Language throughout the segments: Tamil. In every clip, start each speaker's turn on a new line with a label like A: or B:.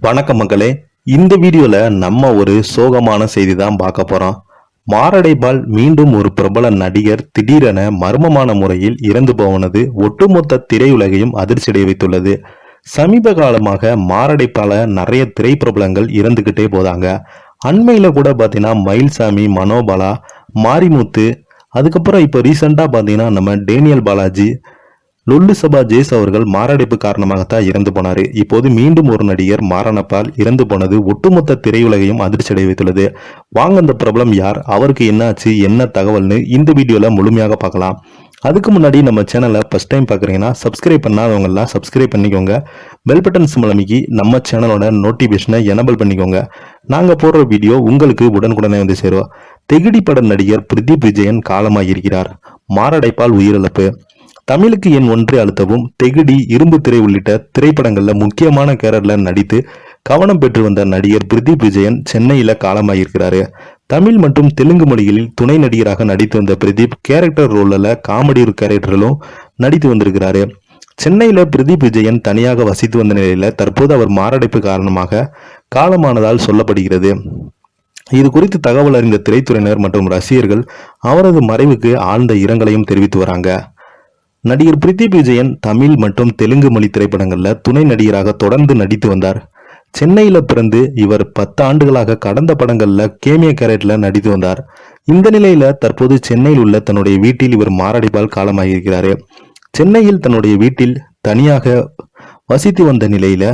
A: வணக்கம் மக்களே. இந்த வீடியோல நம்ம ஒரு சோகமான செய்தி தான் பார்க்க போறோம். மாரடைப்பால் மீண்டும் ஒரு பிரபல நடிகர் திடீரென மர்மமான முறையில் இறந்து போனது ஒட்டுமொத்த திரையுலகையும் அதிர்ச்சியடைய வைத்துள்ளது சமீப காலமாக மாரடைப்பால நிறைய திரைப்பிரபலங்கள் இறந்துகிட்டே போதாங்க. அண்மையில கூட பார்த்தீங்கன்னா மயில்சாமி மனோபாலா மாரிமுத்து அதுக்கப்புறம் இப்போ ரீசெண்டாக பார்த்தீங்கன்னா நம்ம டேனியல் பாலாஜி லொல்லு சபா ஜேஸ் அவர்கள் மாரடைப்பு காரணமாகத்தான் இறந்து போனாரு. இப்போது மீண்டும் ஒரு நடிகர் மாரணப்பால் இறந்து போனது ஒட்டுமொத்த திரையுலகையும் அதிர்ச்சியடை வைத்துள்ளது வாங்க அந்த பிரபலம் யார்? அவருக்கு என்னாச்சு என்ன தகவல்னு இந்த வீடியோல முழுமையாக பார்க்கலாம். அதுக்கு முன்னாடி நம்ம சேனலை ஃபஸ்ட் டைம் பார்க்குறீங்கன்னா சப்ஸ்கிரைப் பண்ணாதவங்கலாம் சப்ஸ்கிரைப் பண்ணிக்கோங்க. பெல் பட்டன் சிம்பிள் அமைக்கி நம்ம சேனலோட நோட்டிஃபிகேஷனை எனபிள் பண்ணிக்கோங்க. நாங்கள் போடுற வீடியோ உங்களுக்கு உடனுக்குடனே வந்து சேரும். தெகிடி பட நடிகர் பிரதீப் விஜயன் காலமாகியிருக்கிறார் மாரடைப்பால் உயிரிழப்பு. தமிழுக்கு என் ஒன்றை அழுத்தவும் தெகிடி இரும்பு திரை உள்ளிட்ட திரைப்படங்கள்ல முக்கியமான கேரக்டர்ல நடித்து கவனம் பெற்று வந்த நடிகர் பிரதீப் விஜயன் சென்னையில காலமாகியிருக்கிறார் தமிழ் மற்றும் தெலுங்கு மொழிகளில் துணை நடிகராக நடித்து வந்த பிரதீப் கேரக்டர் ரோலில் காமெடி கேரக்டரிலும் நடித்து வந்திருக்கிறாரு. சென்னையில் பிரதீப் விஜயன் தனியாக வசித்து வந்த நிலையில் தற்போது அவர் மாரடைப்பு காரணமாக காலமானதால் சொல்லப்படுகிறது. இது குறித்து தகவல் அறிந்த திரைத்துறையினர் மற்றும் ரசிகர்கள் அவரது மறைவுக்கு ஆழ்ந்த இரங்கலையும் தெரிவித்து வராங்க. நடிகர் பிரித்திப் விஜயன் தமிழ் மற்றும் தெலுங்கு மொழி திரைப்படங்களில் துணை நடிகராக தொடர்ந்து நடித்து வந்தார். சென்னையில் பிறந்து இவர் பத்து ஆண்டுகளாக கடந்த படங்களில் கேமிய கேரட்ல நடித்து வந்தார். இந்த நிலையில் தற்போது சென்னையில் உள்ள தன்னுடைய வீட்டில் இவர் மாரடைப்பால் காலமாகியிருக்கிறார். சென்னையில் தன்னுடைய வீட்டில் தனியாக வசித்து வந்த நிலையில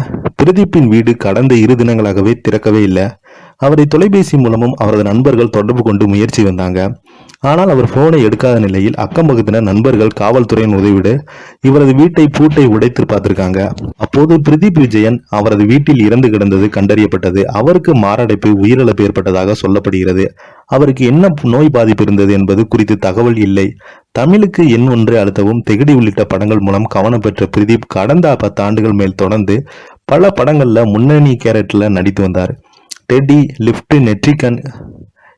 A: பிரதீப்பின் வீடு கடந்த இரு தினங்களாகவே திறக்கவே இல்லை. அவரை தொலைபேசி மூலமும் அவரது நண்பர்கள் தொடர்பு கொண்டு முயற்சி வந்தாங்க. ஆனால் அவர் போனை எடுக்காத நிலையில் அக்கம் பக்கத்தினர் நண்பர்கள் காவல்துறையின் உதவியோடு இவரது வீட்டை பூட்டை உடைத்து பார்த்திருக்காங்க. அப்போது பிரதீப் விஜயன் அவரது வீட்டில் இறந்து கிடந்தது கண்டறியப்பட்டது. அவருக்கு மாரடைப்பு உயிரிழப்பு ஏற்பட்டதாக சொல்லப்படுகிறது. அவருக்கு என்ன நோய் பாதிப்பு இருந்தது என்பது குறித்து தகவல் இல்லை. தமிழுக்கு எண் ஒன்று அழுத்தவும் தெகிடி உள்ளிட்ட படங்கள் மூலம் கவனம் பெற்ற பிரதீப் கடந்த பத்து ஆண்டுகள் மேல் தொடர்ந்து பல படங்களில் முன்னணி கேரக்டரில் நடித்து வந்தார். டெடி லிப்ட் நெட்ரிகன்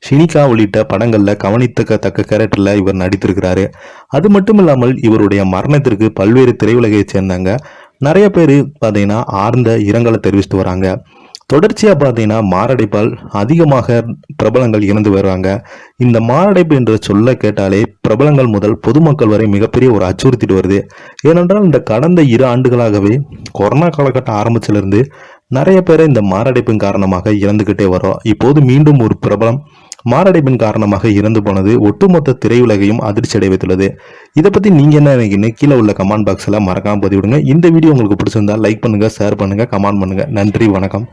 A: ஷினிகா உள்ளிட்ட படங்களில் கவனித்தக்கத்தக்க கேரக்டரில் இவர் நடித்திருக்கிறாரு. அது மட்டும் இல்லாமல் இவருடைய மரணத்திற்கு பல்வேறு திரையுலகை சேர்ந்தவங்க. நிறைய பேர் பார்த்தீங்கன்னா ஆர்ந்த இரங்கலை தெரிவித்து வராங்க. தொடர்ச்சியா பார்த்தீங்கன்னா மாரடைப்பால் அதிகமாக பிரபலங்கள் இறந்து வருவாங்க. இந்த மாரடைப்பு என்று சொல்ல கேட்டாலே பிரபலங்கள் முதல் பொதுமக்கள் வரை மிகப்பெரிய ஒரு அச்சுறுத்திட்டு வருது. ஏனென்றால் இந்த கடந்த இரு ஆண்டுகளாகவே கொரோனா காலகட்டம் ஆரம்பிச்சிலிருந்து நிறைய பேரை இந்த மாரடைப்பின் காரணமாக இறந்துகிட்டே வரோம் இப்போது மீண்டும் ஒரு பிரபலம் மாரடைப்பின் காரணமாக இறந்து போனது ஒட்டுமொத்த திரையுலகையும் அதிர்ச்சி அடைய வைத்துள்ளது இதை பத்தி நீங்க என்ன நினைக்கிறீங்க? கீழே உள்ள கமெண்ட் பாக்ஸ்ல மறக்காம பதிவிடுங்க. இந்த வீடியோ உங்களுக்கு பிடிச்சிருந்தா லைக் பண்ணுங்க ஷேர் பண்ணுங்க கமெண்ட் பண்ணுங்க. நன்றி வணக்கம்.